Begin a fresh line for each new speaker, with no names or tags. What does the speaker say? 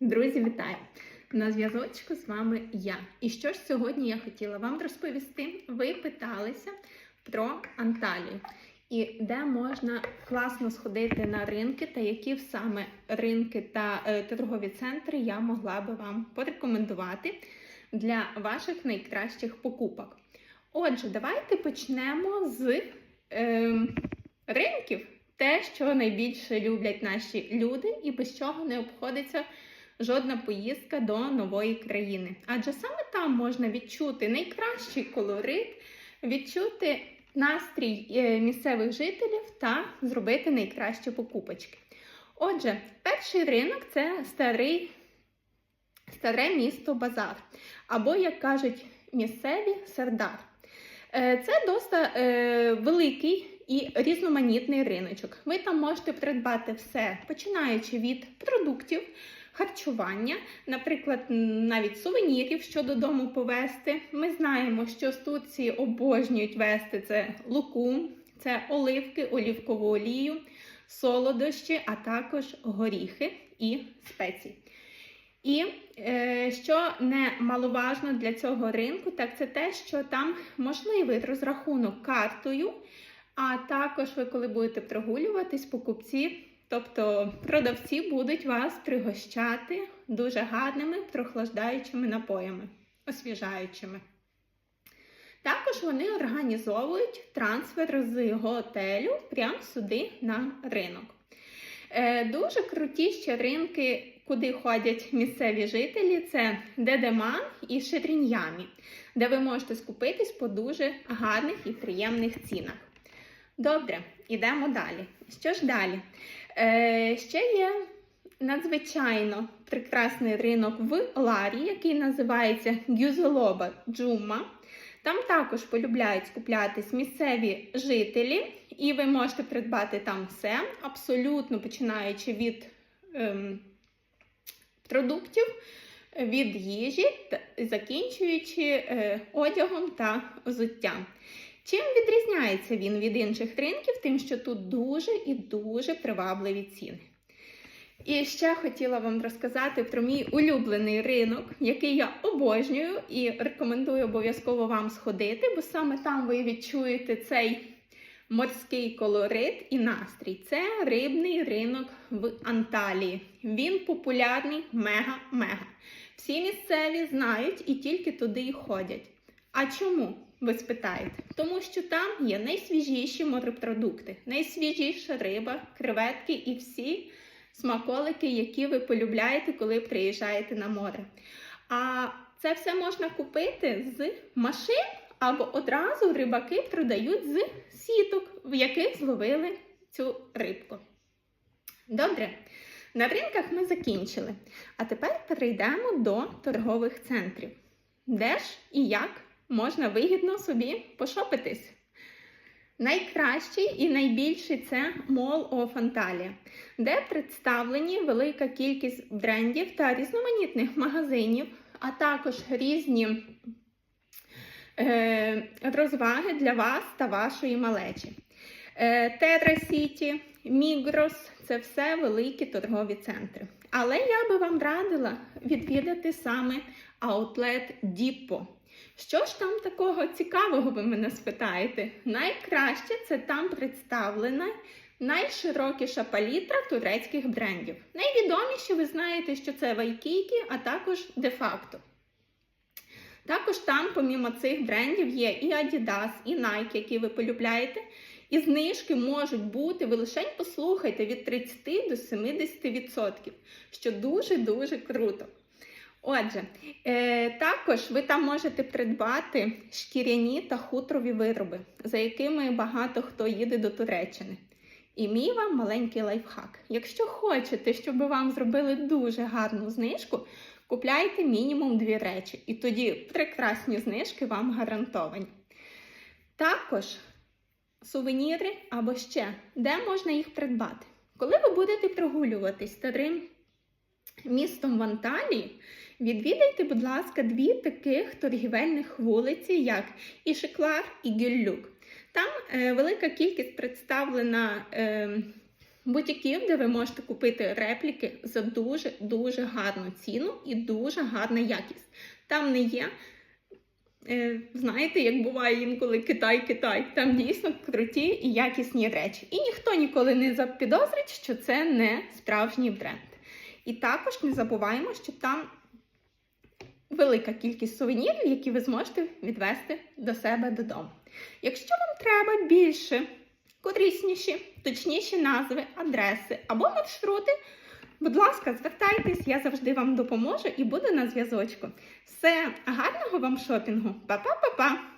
Друзі, вітаю! На зв'язочку з вами я. І що ж сьогодні я хотіла вам розповісти? Ви питалися про Анталію і де можна класно сходити на ринки, та які саме ринки та е, торгові центри я могла би вам порекомендувати для ваших найкращих покупок. Отже, давайте почнемо з е, ринків, те, що найбільше люблять наші люди, і без чого не обходиться жодна поїздка до нової країни. Адже саме там можна відчути найкращий колорит, відчути настрій е, місцевих жителів та зробити найкращі покупочки. Отже, перший ринок це старий, старе місто Базар, або, як кажуть місцеві, Сердар. Е, Це досить е, великий і різноманітний риночок. Ви там можете придбати все, починаючи від продуктів, харчування, наприклад, навіть сувенірів, що додому повезти. Ми знаємо, що з Турції обожнюють вести це лукум, це оливки, олівкову олію, солодощі, а також горіхи і спеції. І е, що немаловажно для цього ринку, так це те, що там можливий розрахунок картою, а також ви, коли будете прогулюватись, покупці, тобто продавці будуть вас пригощати дуже гарними прохлаждаючими напоями, освіжаючими. Також вони організовують трансфер з готелю прямо сюди на ринок. Е, Дуже круті ще ринки, куди ходять місцеві жителі, це Дедеман і Ширін'ямі, де ви можете скупитись по дуже гарних і приємних цінах. Добре, йдемо далі. Що ж далі? Е, Ще є надзвичайно прекрасний ринок в Ларі, який називається Гюзелоба Джума. Там також полюбляють скуплятись місцеві жителі, і ви можете придбати там все, абсолютно починаючи від ем, продуктів, від їжі, закінчуючи е, одягом та взуттям. Чим відрізняється він від інших ринків, тим, що тут дуже і дуже привабливі ціни. І ще хотіла вам розказати про мій улюблений ринок, який я обожнюю і рекомендую обов'язково вам сходити, бо саме там ви відчуєте цей морський колорит і настрій. Це рибний ринок в Анталії. Він популярний мега-мега. Всі місцеві знають і тільки туди й ходять. А чому? Ви спитаєте? Тому що там є найсвіжіші морепродукти, найсвіжіша риба, креветки і всі смаколики, які ви полюбляєте, коли приїжджаєте на море. А це все можна купити з машин або одразу рибаки продають з сіток, в яких зловили цю рибку. Добре, на ринках ми закінчили. А тепер перейдемо до торгових центрів. Де ж і як можна вигідно собі пошопитись? Найкращий і найбільший це Mall of Antalya, де представлені велика кількість брендів та різноманітних магазинів, а також різні е, розваги для вас та вашої малечі. Терра Сіті, Мігрос це все великі торгові центри. Але я би вам радила відвідати саме Outlet Depot. Що ж там такого цікавого, ви мене спитаєте? Найкраще це там представлена найширокіша палітра турецьких брендів. Найвідоміші ви знаєте, що це Вайкікі, а також де-факто. Також там, помімо цих брендів, є і Adidas, і Nike, які ви полюбляєте. І знижки можуть бути, ви лише послухайте, від 30 до 70%, що дуже-дуже круто. Отже, е, також ви там можете придбати шкіряні та хутрові вироби, за якими багато хто їде до Туреччини. І мій вам маленький лайфхак. Якщо хочете, щоб вам зробили дуже гарну знижку, купляйте мінімум дві речі, і тоді прекрасні знижки вам гарантовані. Також сувеніри або ще, де можна їх придбати? Коли ви будете прогулюватись старим містом в Анталії, відвідайте, будь ласка, дві таких торгівельних вулиці, як Ішеклар і Гюллюк. Там е, велика кількість представлена е, бутіків, де ви можете купити репліки за дуже-дуже гарну ціну і дуже гарна якість. Там не є, е, знаєте, як буває інколи Китай-Китай. Там дійсно круті і якісні речі. І ніхто ніколи не запідозрить, що це не справжній бренд. І також не забуваємо, що там велика кількість сувенірів, які ви зможете відвести до себе додому. Якщо вам треба більше корисніші, точніші назви, адреси або маршрути, будь ласка, звертайтесь, я завжди вам допоможу і буду на зв'язочку. Все, гарного вам шопінгу! Па-па-па-па!